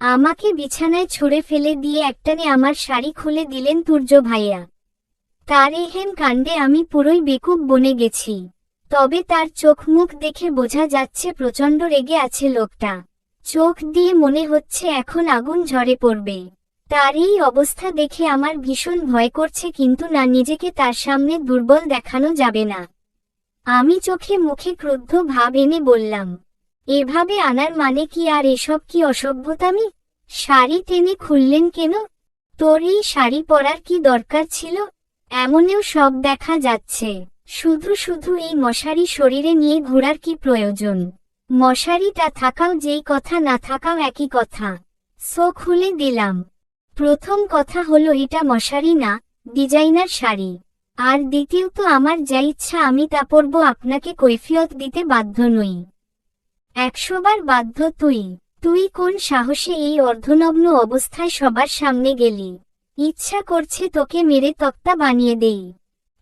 আমাকে বিছানায় ছুঁড়ে ফেলে দিয়ে একটানে আমার শাড়ি খুলে দিলেন তুর্য ভাইয়া। তার এহেন কাণ্ডে আমি পুরোই বেকুব বনে গেছি। তবে তার চোখ মুখ দেখে বোঝা যাচ্ছে প্রচণ্ড রেগে আছে লোকটা। চোখ দিয়ে মনে হচ্ছে এখন আগুন ঝরে পড়বে। তার এই অবস্থা দেখে আমার ভীষণ ভয় করছে কিন্তু না, নিজেকে তার সামনে দুর্বল দেখানো যাবে না। আমি চোখে মুখে ক্রুদ্ধ ভাব এনে বললাম এভাবে আনার মানে কি আর এসব কি অসভ্যতামি? শাড়ি টেনে খুললেন কেন? তোর এই শাড়ি পরার কি দরকার ছিল? এমনেও সব দেখা যাচ্ছে। শুধু শুধু এই মশারি শরীরে নিয়ে ঘোরার কি প্রয়োজন? মশারিটা থাকাও যেই কথা না থাকাও একই কথা। সো খুলে দিলাম। প্রথম কথা হলো এটা মশারি না, ডিজাইনার শাড়ি। আর দ্বিতীয়ত আমার যা ইচ্ছা আমি তা পরব, আপনাকে কৈফিয়ত দিতে বাধ্য নই। একশোবার বাধ্য তুই। তুই কোন সাহসে এই অর্ধনগ্ন অবস্থায় সবার সামনে গেলি? ইচ্ছা করছে তোকে মেরে তক্তা বানিয়ে দেই।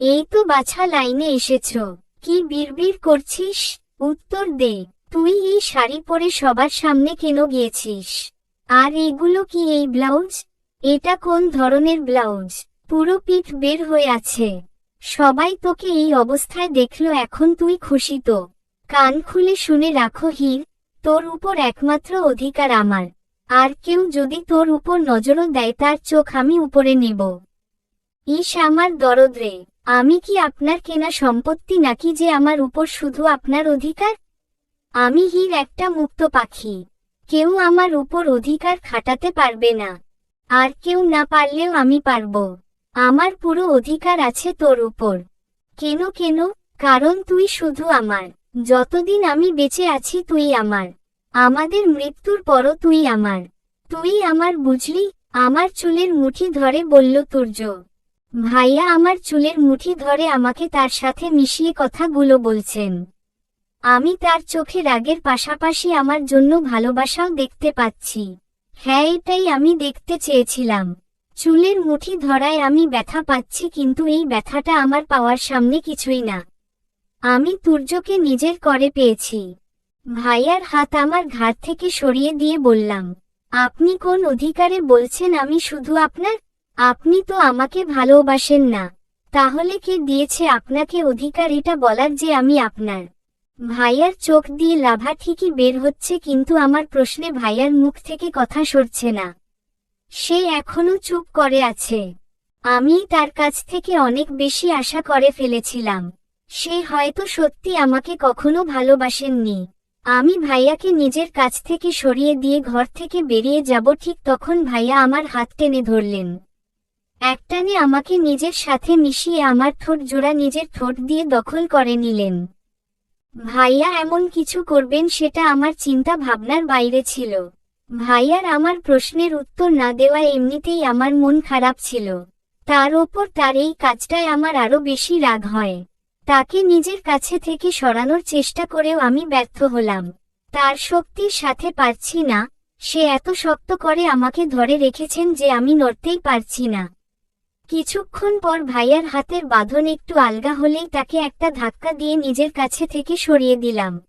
এই তো বাছা লাইনে এসেছ। কি বিড়বিড় করছিস? উত্তর দে। তুই এই শাড়ি পরে সবার সামনে কেন গিয়েছিস? আর এগুলো কি এই ব্লাউজ? এটা কোন ধরনের ব্লাউজ? পুরো পিঠ বের হয়ে আছে। সবাই তোকে এই অবস্থায় দেখল, এখন তুই খুশি তো? কান খুলে শুনে রাখো হির, তোর উপর একমাত্র অধিকার আমার। আর কেউ যদি তোর উপর নজরও দেয় তার চোখ আমি উপরে নেব। ইস আমার দরদ রে, আমি কি আপনার কেনা সম্পত্তি নাকি যে আমার উপর শুধু আপনার অধিকার? আমি হির একটা মুক্ত পাখি, কেউ আমার উপর অধিকার খাটাতে পারবে না। আর কেউ না পারলেও আমি পারব, আমার পুরো অধিকার আছে তোর উপর। কেন কেন? কারণ তুই শুধু আমার। যতদিন আমি বেঁচে আছি তুই আমার। আমাদের মৃত্যুর পরও তুই আমার। তুই আমার বুঝলি, আমার চুলের মুঠি ধরে বলল তুর্য। ভাইয়া আমার চুলের মুঠি ধরে আমাকে তার সাথে মিশিয়ে কথাগুলো বলছেন। আমি তার চোখে রাগের পাশাপাশি আমার জন্য ভালোবাসাও দেখতে পাচ্ছি। হ্যাঁ এটাই আমি দেখতে চেয়েছিলাম। চুলের মুঠি ধরায় আমি ব্যথা পাচ্ছি, কিন্তু এই ব্যথাটা আমার পাওয়ার সামনে কিছুই না। আমি তুর্যকে নিজের করে পেয়েছি। ভাইয়ার হাত আমার ঘাট থেকে সরিয়ে দিয়ে বললাম, আপনি কোন অধিকারে বলছেন আমি শুধু আপনার? আপনি তো আমাকে ভালোবাসেন না। তাহলে কে দিয়েছে আপনাকে অধিকার এটা বলার যে আমি আপনার? ভাইয়ার চোখ দিয়ে লাভা ঠিকই বের হচ্ছে কিন্তু আমার প্রশ্নে ভাইয়ার মুখ থেকে কথা সরছে না। সে এখনও চুপ করে আছে। আমি তার কাছ থেকে অনেক বেশি আশা করে ফেলেছিলাম। সে হয়তো সত্যি আমাকে কখনো ভালোবাসেননি। আমি ভাইয়াকে নিজের কাছ থেকে সরিয়ে দিয়ে ঘর থেকে বেরিয়ে যাব ঠিক তখন ভাইয়া আমার হাত টেনে ধরলেন। একটানে আমাকে নিজের সাথে মিশিয়ে আমার ঠোঁট জোড়া নিজের ঠোঁট দিয়ে দখল করে নিলেন। ভাইয়া এমন কিছু করবেন সেটা আমার চিন্তা ভাবনার বাইরে ছিল। ভাইয়ার আমার প্রশ্নের উত্তর না দেওয়া এমনিতেই আমার মন খারাপ ছিল। তার ওপর তার এই কাজটায় আমার আরও বেশি রাগ হয়। তাকে নিজের কাছে থেকে সরানোর চেষ্টা করেও আমি ব্যর্থ হলাম। তার শক্তির সাথে পারছি না, সে এত শক্ত করে আমাকে ধরে রেখেছেন যে আমি নড়তেই পারছি না। কিছুক্ষণ পর ভাইয়ার হাতের বাঁধন একটু আলগা হলেই তাকে একটা ধাক্কা দিয়ে নিজের কাছে থেকে সরিয়ে দিলাম।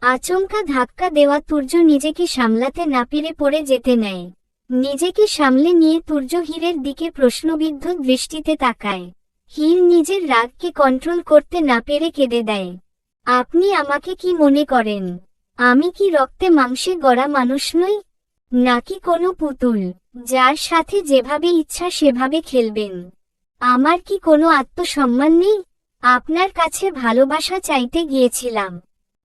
আচমকা ধাক্কা দেওয়া তুর্য নিজেকে সামলাতে না পেরে পড়ে যেতে নেয়। নিজেকে সামলে নিয়ে তুর্য হীরের দিকে প্রশ্নবিদ্ধ দৃষ্টিতে তাকায়। হীর নিজের রাগকে কন্ট্রোল করতে না পেরে কেঁদে দেয়। আপনি আমাকে কি মনে করেন? আমি কি রক্তে মাংসে গড়া মানুষ নই? নাকি কোনো পুতুল, যার সাথে যেভাবে ইচ্ছা সেভাবে খেলবেন? আমার কি কোনো আত্মসম্মান নেই? আপনার কাছে ভালোবাসা চাইতে গিয়েছিলাম।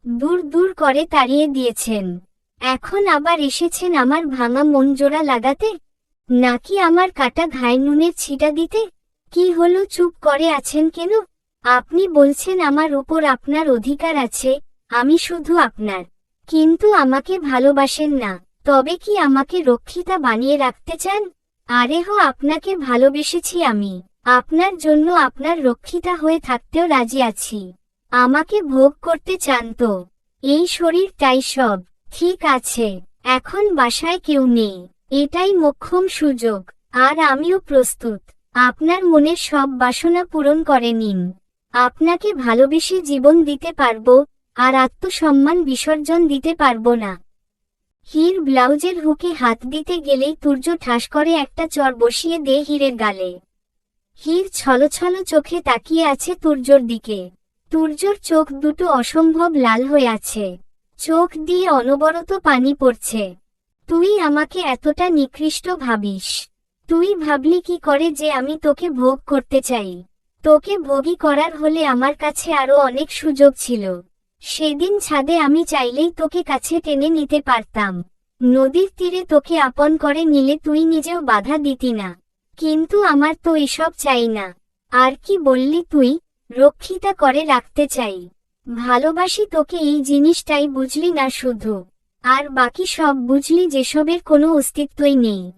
দূর দূর করে তাড়িয়ে দিয়েছেন। এখন আবার এসেছেন আমার ভাঙা মন জোড়া লাগাতে? নাকি আমার কাটা ঘায় নুনের ছিটা দিতে? কি হলো, চুপ করে আছেন কেন? আপনি বলছেন আমার উপর আপনার অধিকার আছে, আমি শুধু আপনার। কিন্তু আমাকে ভালোবাসেন না, তবে কি আমাকে রক্ষিতা বানিয়ে রাখতে চান? আরে হো, আপনাকে ভালোবেসেছি আমি। আপনার জন্য আপনার রক্ষিতা হয়ে থাকতেও রাজি আছি। আমাকে ভোগ করতে চান তো। এই শরীরটাই সব। ঠিক আছে, এখন বাসায় কেউ নেই। এটাই মোক্ষম সুযোগ। আর আমিও প্রস্তুত। আপনার মনের সব বাসনা পূরণ করে নিন। আপনাকে ভালোবেসে জীবন দিতে পারব, আর আত্মসম্মান বিসর্জন দিতে পারব না। হীর ব্লাউজের হুকে হাত দিতে গেলেই তুর্য ঠাস করে একটা চর বসিয়ে দে হীরের গালে। হীর ছলছল চোখে তাকিয়ে আছে তুর্যর দিকে। তুর্যর চোখ দুটো অসম্ভব লাল হয়ে আছে। চোখ দিয়ে অনবরত পানি পড়ছে। তুই আমাকে এতটা নিকৃষ্ট ভাবিস। তুই ভাবলি কি করে যে আমি তোকে ভোগ করতে চাই? তোকে ভোগী করার হলে আমার কাছে আরও অনেক সুযোগ ছিল। সেদিন ছাদে আমি চাইলেই তোকে কাছে টেনে নিতে পারতাম। নদীর তীরে তোকে আপন করে নিলে তুই নিজেও বাধা দিতি না। কিন্তু আমার তো এসব চাই না। আর কি বললি তুই? রক্ষিতা করে রাখতে চাই। ভালোবাসি তোকে এই জিনিসটাই বুঝলি না শুধু। আর বাকি সব বুঝলি যেসবের কোনো অস্তিত্বই নেই।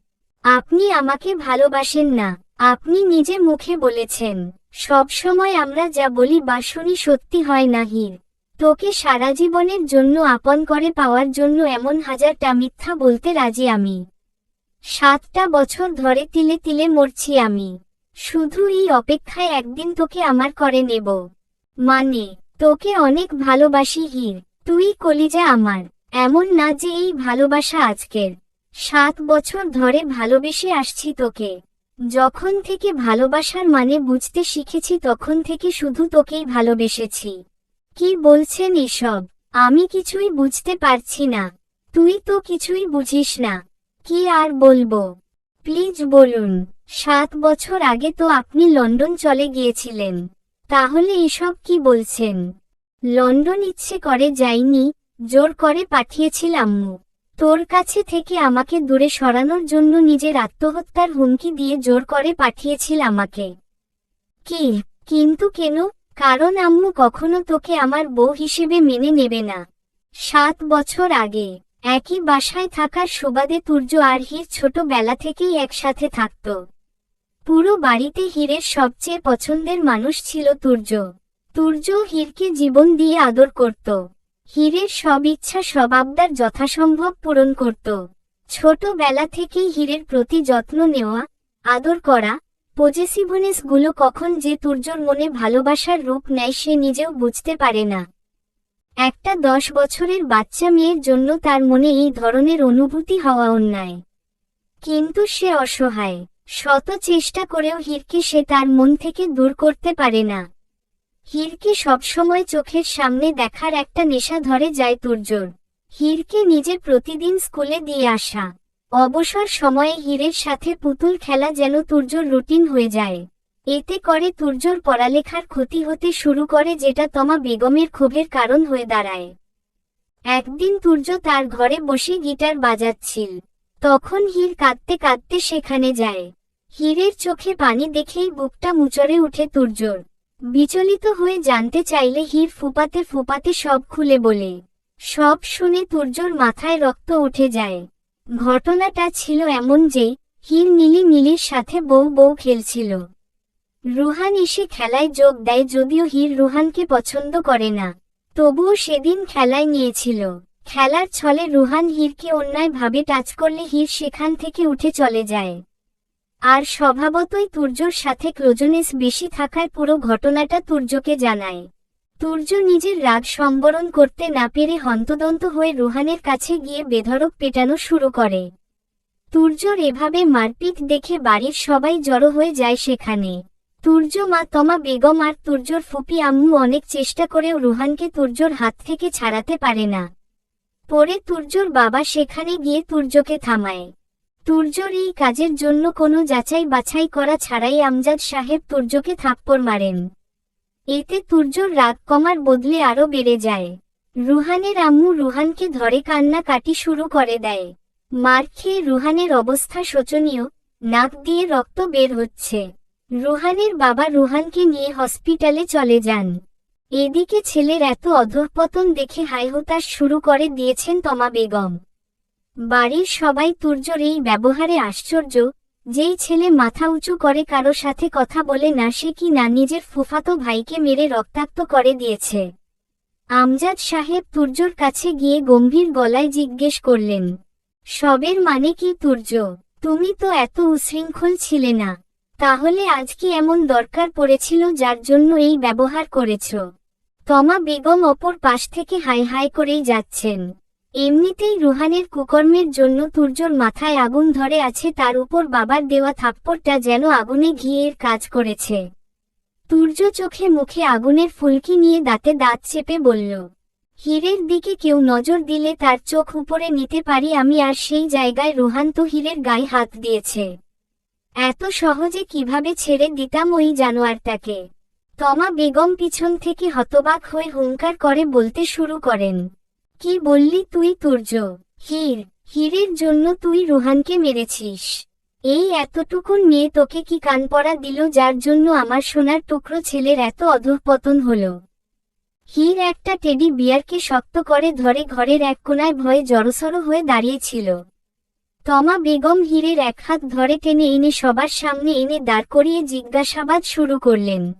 আপনি আমাকে ভালোবাসেন না, আপনি নিজে মুখে বলেছেন, সব সময় আমরা যা বলি বা শুনি সত্যি হয় না হির তোকে সারা জীবনের জন্য আপন করে পাওয়ার জন্য এমন হাজারটা মিথ্যা বলতে রাজি আমি। সাতটা বছর ধরে তিলে তিলে মরছি আমি। শুধু এই অপেক্ষায় একদিন তোকে আমার করে নেব। মানে তোকে অনেক ভালোবাসি হির, তুই কলিজা আমার, এমন না যে এই ভালোবাসা আজকের। সাত বছর ধরে ভালোবেসে আসছি তোকে। যখন থেকে ভালোবাসার মানে বুঝতে শিখেছি, তখন থেকে শুধু তোকেই ভালোবেসেছি। কি বলছেন এসব? আমি কিছুই বুঝতে পারছি না। তুই তো কিছুই বুঝিস না। কি আর বলব? প্লিজ বলুন, সাত বছর আগে তো আপনি লন্ডন চলে গিয়েছিলেন। তাহলে এসব কি বলছেন? লন্ডন ইচ্ছে করে যাইনি, জোর করে পাঠিয়েছিলাম আম্মু তোর কাছে থেকে আমাকে দূরে সরানোর জন্য নিজের আত্মহত্যার হুমকি দিয়ে জোর করে পাঠিয়েছিল আমাকে। কি? কিন্তু কেন? কারণ আম্মু কখনো তোকে আমার বউ হিসেবে মেনে নেবে না। সাত বছর আগে, একই বাসায় থাকার সুবাদে তুর্য আর হির ছোটবেলা থেকেই একসাথে থাকত। পুরো বাড়িতে হীরের সবচেয়ে পছন্দের মানুষ ছিল তুর্য। তুর্য হীরকে জীবন দিয়ে আদর করত। হীরের সব ইচ্ছা সব আবদার যথাসম্ভব পূরণ করত। ছোটবেলা থেকেই হীরের প্রতি যত্ন নেওয়া, আদর করা পজেসিভনেসগুলো কখন যে তুর্যর মনে ভালোবাসার রূপ নেয় সে নিজেও বুঝতে পারে না। একটা দশ বছরের বাচ্চা মেয়ের জন্য তার মনে এই ধরনের অনুভূতি হওয়া অন্যায়। কিন্তু সে অসহায়। শত চেষ্টা করেও হীরকে সে তার মন থেকে দূর করতে পারে না। হীরকে সবসময় চোখের সামনে দেখার একটা নেশা ধরে যায় তুর্যর। হীরকে নিজে প্রতিদিন স্কুলে দিয়ে আসা। অবসর সময়ে হীরের সাথে পুতুল খেলা যেন তুর্যর রুটিন হয়ে যায়। এতে করে তুর্যর পড়ালেখার ক্ষতি হতে শুরু করে যেটা তমা বেগমের ক্ষোভের কারণ হয়ে দাঁড়ায়। একদিন তুর্য তার ঘরে বসে গিটার বাজাচ্ছিল। তখন হীর কাঁদতে কাঁদতে সেখানে যায়। হীরের চোখে পানি দেখেই বুকটা মুচড়ে উঠে তুর্যর। বিচলিত হয়ে জানতে চাইলে হীর ফুপাতে ফুপাতে সব খুলে বলে, সব শুনে তুর্যর মাথায় রক্ত উঠে যায়। ঘটনাটা ছিল এমন যে, হীর নীলি নীলির সাথে বউ বউ খেলছিল। রুহান এসে খেলায় যোগ দেয় যদিও হীর রুহানকে পছন্দ করে না। তবুও সেদিন খেলায় নিয়েছিল। খেলার ছলে রুহান হীরকে অন্যায়ভাবে টাচ করলে হীর সেখান থেকে উঠে চলে যায়। আর স্বভাবতই তুর্যর সাথে ক্লোজনেস বেশি থাকায় পুরো ঘটনাটা তুর্যকে জানায়। তুর্য নিজের রাগ সম্বরণ করতে না পেরে হন্তদন্ত হয়ে রুহানের কাছে গিয়ে বেধরক পেটানো শুরু করে। তুর্যর এভাবে মারপিট দেখে বাড়ির সবাই জড়ো হয়ে যায় সেখানে। তুর্য মা তমা বেগম আর তুর্যর ফুপি আম্মু অনেক চেষ্টা করেও রুহানকে তুর্যর হাত থেকে ছাড়াতে পারে না। পরে তুর্যর বাবা সেখানে গিয়ে তুর্যকে থামায়। তুর্যর এই কাজের জন্য কোনো যাচাই বাছাই করা ছাড়াই আমজাদ সাহেব তুর্যকে থাপ্পড় মারেন। এতে তুর্যর রাগ কমার বদলে আরও বেড়ে যায়। রুহানের আম্মু রুহানকে ধরে কান্না কাটি শুরু করে দেয়। মার খেয়ে রুহানের অবস্থা শোচনীয়, নাক দিয়ে রক্ত বের হচ্ছে। রুহানের বাবা রুহানকে নিয়ে হসপিটালে চলে যান। এদিকে ছেলের এত অধঃপতন দেখে হাইহতাশ শুরু করে দিয়েছেন তমা বেগম। বাড়ির সবাই তুর্যর এই ব্যবহারে আশ্চর্য, যেই ছেলে মাথা উঁচু করে কারও সাথে কথা বলে না, সে কি না নিজের ফুফাতো ভাইকে মেরে রক্তাক্ত করে দিয়েছে? আমজাদ সাহেব তুর্যর কাছে গিয়ে গম্ভীর গলায় জিজ্ঞেস করলেন, সবের মানে কি তুর্য? তুমি তো এত উশৃঙ্খল ছিলে না। তাহলে আজ কি এমন দরকার পড়েছিল যার জন্য এই ব্যবহার করেছ? তমা বেগম অপর পাশ থেকে হাই হাই করেই যাচ্ছেন। এমনিতেই রুহানের কুকর্মের জন্য তুর্যর মাথায় আগুন ধরে আছে, তার উপর বাবার দেওয়া থাপ্পড়টা যেন আগুনে ঘিয়ের কাজ করেছে। তুর্য চোখে মুখে আগুনের ফুলকি নিয়ে দাঁতে দাঁত চেপে বলল, হীরের দিকে কেউ নজর দিলে তার চোখ উপরে নিতে পারি আমি, আর সেই জায়গায় রুহান তো হীরের গায়ে হাত দিয়েছে। এত সহজে কীভাবে ছেড়ে দিতাম ওই জানোয়ারটাকে? তমা বেগম পিছন থেকে হতবাক হয়ে হুঙ্কার করে বলতে শুরু করেন কি বললি তুই তুর্য? হীর, হীরের জন্য তুই রুহানকে মেরেছিস। এই এতটুকুন মেয়ে তোকে কি কান পড়া দিল যার জন্য আমার সোনার টুকরো ছেলের এত অধঃপতন হলো? হীর একটা টেডি বিয়ারকে শক্ত করে ধরে ঘরের এক কোনায় ভয়ে জড়সড় হয়ে দাঁড়িয়েছিল। তমা বেগম হীরের এক হাত ধরে টেনে এনে সবার সামনে এনে দাঁড় করিয়ে জিজ্ঞাসাবাদ শুরু করলেন।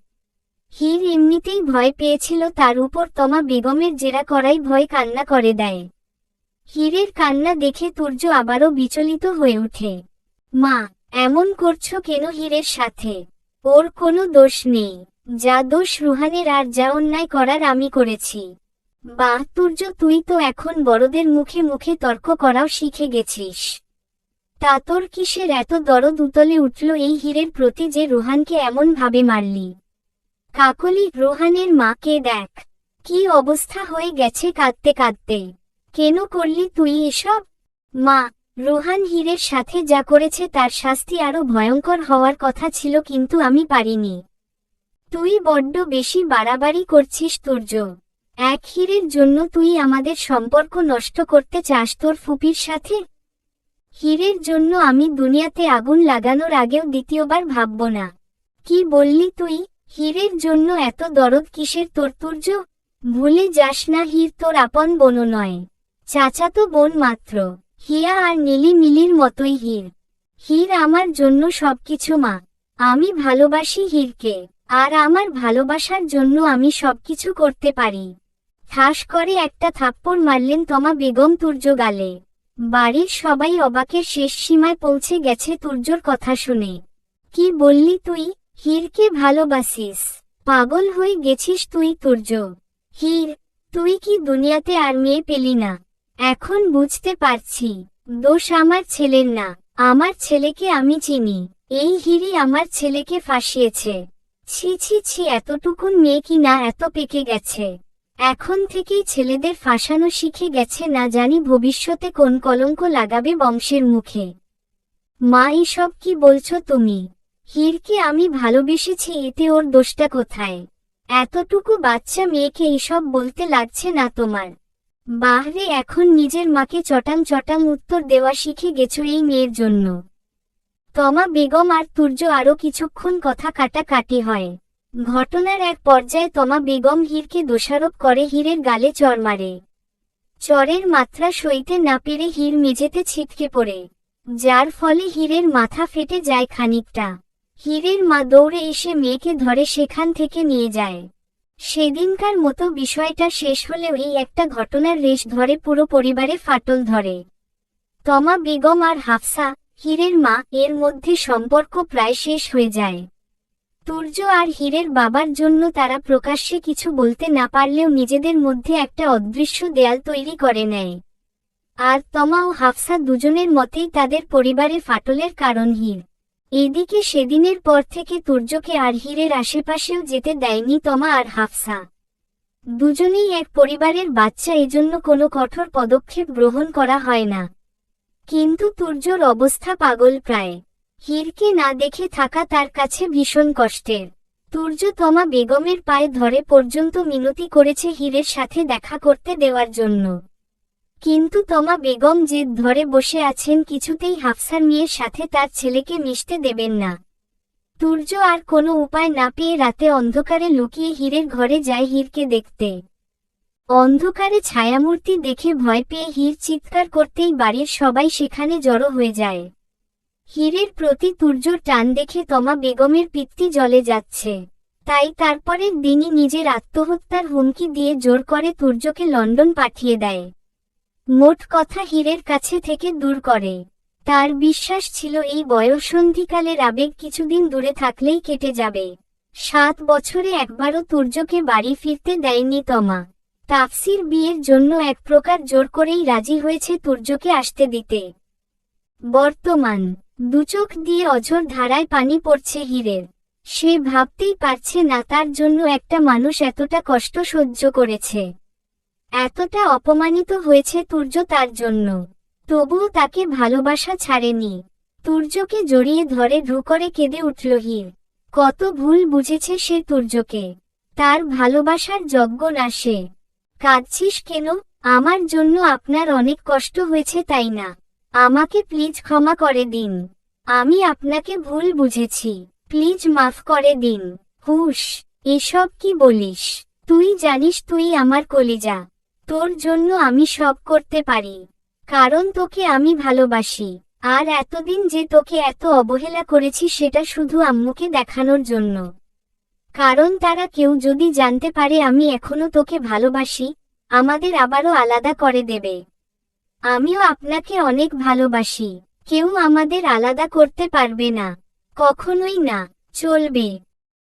হীর এমনিতেই ভয় পেয়েছিল তার উপর তমা বেগমের জেরা করাই ভয় কান্না করে দেয়। হীরের কান্না দেখে তুর্য আবারও বিচলিত হয়ে ওঠে। মা, এমন করছ কেন হীরের সাথে? ওর কোনো দোষ নেই। যা দোষ রুহানের আর যা অন্যায় করার আমি করেছি। বাহ তুর্য, তুই তো এখন বড়দের মুখে মুখে তর্ক করাও শিখে গেছিস। তা তোর কিসের এত দরদ উতলে উঠল এই হীরের প্রতি যে রুহানকে এমন ভাবে মারলি? কাকলি রোহানের মাকে দেখ। কি অবস্থা হয়ে গেছে কাঁদতে কাঁদতে কেন করলি তুই এসব? মা, রোহান হীরের সাথে যা করেছে তার শাস্তি আরও ভয়ঙ্কর হওয়ার কথা ছিল কিন্তু আমি পারিনি। তুই বড্ড বেশি বাড়াবাড়ি করছিস তুর্য এক হীরের জন্য তুই আমাদের সম্পর্ক নষ্ট করতে চাস তোর ফুপির সাথে? হীরের জন্য আমি দুনিয়াতে আগুন লাগানোর আগেও দ্বিতীয়বার ভাবব না। কি বললি তুই? হীরের জন্য এত দরদ কিসের তোর তুর্য? ভুলে যাস না হীর তোর আপন বোনও নয়। চাচাতো বোন মাত্র। হিয়া আর নীলি মিলির মতোই হীর। হীর আমার জন্য সবকিছু মা। আমি ভালোবাসি হীরকে। আর আমার ভালোবাসার জন্য আমি সবকিছু করতে পারি। ঠাস করে একটা থাপ্পড় মারলেন তমা বেগম তুর্য গালে। বাড়ির সবাই অবাকের শেষ সীমায় পৌঁছে গেছে তুর্যর কথা শুনে। কি বললি তুই? হীরকে ভালোবাসিস। পাগল হয়ে গেছিস তুই তুর্য। হীর, তুই কি দুনিয়াতে আর মেয়ে পেলি না? এখন বুঝতে পারছি। দোষ আমার ছেলের না। আমার ছেলেকে আমি চিনি। এই হিরি আমার ছেলেকে ফাঁসিয়েছে। ছি ছি ছি, এতটুকুন মেয়ে কি না এত পেকে গেছে। এখন থেকেই ছেলেদের ফাঁসানো শিখে গেছে না জানি ভবিষ্যতে কোন কলঙ্ক লাগাবে বংশের মুখে। মা, এসব কি বলছো তুমি? হীরকে আমি ভালোবেসেছি, এতে ওর দোষটা কোথায়? এতটুকু বাচ্চা মেয়েকে এইসব বলতে লাগছে না তোমার। বাহরে, এখন নিজের মাকে চটাং চটাং উত্তর দেওয়া শিখে গেছো এই মেয়ের জন্য। তমা বেগম আর তুর্য আরও কিছুক্ষণ কথা কাটাকাটি হয়। ঘটনার এক পর্যায়ে তমা বেগম হীরকে দোষারোপ করে, হীরের গালে চর মারে। চরের মাত্রা সইতে না পেরে হীর মেঝেতে ছিটকে পড়ে, যার ফলে হীরের মাথা ফেটে যায় খানিকটা। হীরের মা দৌড়ে এসে মেয়েকে ধরে সেখান থেকে নিয়ে যায়। সেদিনকার মতো বিষয়টা শেষ হলেও এই একটা ঘটনার রেশ ধরে পুরো পরিবারে ফাটল ধরে। তমা বেগম আর হাফসা, হীরের মা, এর মধ্যে সম্পর্ক প্রায় শেষ হয়ে যায়। তুর্য আর হীরের বাবার জন্য তারা প্রকাশ্যে কিছু বলতে না পারলেও নিজেদের মধ্যে একটা অদৃশ্য দেয়াল তৈরি করে নেয়। আর তমা ও হাফসা দুজনের মতেই তাদের পরিবারে ফাটলের কারণ হীর। এদিকে সেদিনের পর থেকে তুর্যকে আর হীরের আশেপাশেও যেতে দেয়নি তমা আর হাফসা। দুজনেই এক পরিবারের বাচ্চা, এজন্য কোনো কঠোর পদক্ষেপ গ্রহণ করা হয় না। কিন্তু তুর্যর অবস্থা পাগল প্রায়। হীরকে না দেখে থাকা তার কাছে ভীষণ কষ্টের। তুর্য তমা বেগমের পায়ে ধরে পর্যন্ত মিনতি করেছে হীরের সাথে দেখা করতে দেওয়ার জন্য। কিন্তু তমা বেগম জেদ ধরে বসে আছেন কিছুতেই হাফসার মেয়ের সাথে তার ছেলেকে মিশতে দেবেন না। তুর্য আর কোনো উপায় না পেয়ে রাতে অন্ধকারে লুকিয়ে হীরের ঘরে যায় হীরকে দেখতে। অন্ধকারে ছায়ামূর্তি দেখে ভয় পেয়ে হীর চিৎকার করতেই বাড়ির সবাই সেখানে জড়ো হয়ে যায়। হীরের প্রতি তুর্যর টান দেখে তমা বেগমের পিত্তি জলে যাচ্ছে। তাই তারপরের দিনই নিজের আত্মহত্যার হুমকি দিয়ে জোর করে তুর্যকে লন্ডন পাঠিয়ে দেয়। মোট কথা হীরের কাছে থেকে দূর করে। তার বিশ্বাস ছিল এই বয়সন্ধিকালের আবেগ কিছুদিন দূরে থাকলেই কেটে যাবে। সাত বছরে একবারও তুর্যকে বাড়ি ফিরতে দেয়নি তমা। তাফসির বিয়ের জন্য এক প্রকার জোর করেই রাজি হয়েছে তুর্যকে আসতে দিতে। বর্তমান দুচোখ দিয়ে অঝোর ধারায় পানি পড়ছে হীরের। সে ভাবতেই পারছে না তার জন্য একটা মানুষ এতটা কষ্ট সহ্য করেছে। এতটা অপমানিত হয়েছে তুর্য তার জন্য। তবুও তাকে ভালোবাসা ছাড়েনি। তুর্যকে জড়িয়ে ধরে ঢু করে কেঁদে উঠল হীর। কত ভুল বুঝেছে সে তুর্যকে। তার ভালোবাসার যজ্ঞ না সে। কাঁদছিস কেন? আমার জন্য আপনার অনেক কষ্ট হয়েছে তাই না? আমাকে প্লিজ ক্ষমা করে দিন। আমি আপনাকে ভুল বুঝেছি। প্লিজ মাফ করে দিন। হুশ, এসব কি বলিস? তুই জানিস তুই আমার কলিজা। তোর জন্য আমি সব করতে পারি, কারণ তোকে আমি ভালোবাসি। আর এতদিন যে তোকে এত অবহেলা করেছি সেটা শুধু আম্মুকে দেখানোর জন্য। কারণ তারা কেউ যদি জানতে পারে আমি এখনও তোকে ভালোবাসি, আমাদের আবারও আলাদা করে দেবে। আমিও আপনাকে অনেক ভালোবাসি, কেউ আমাদের আলাদা করতে পারবে না, কখনোই না, চলবে।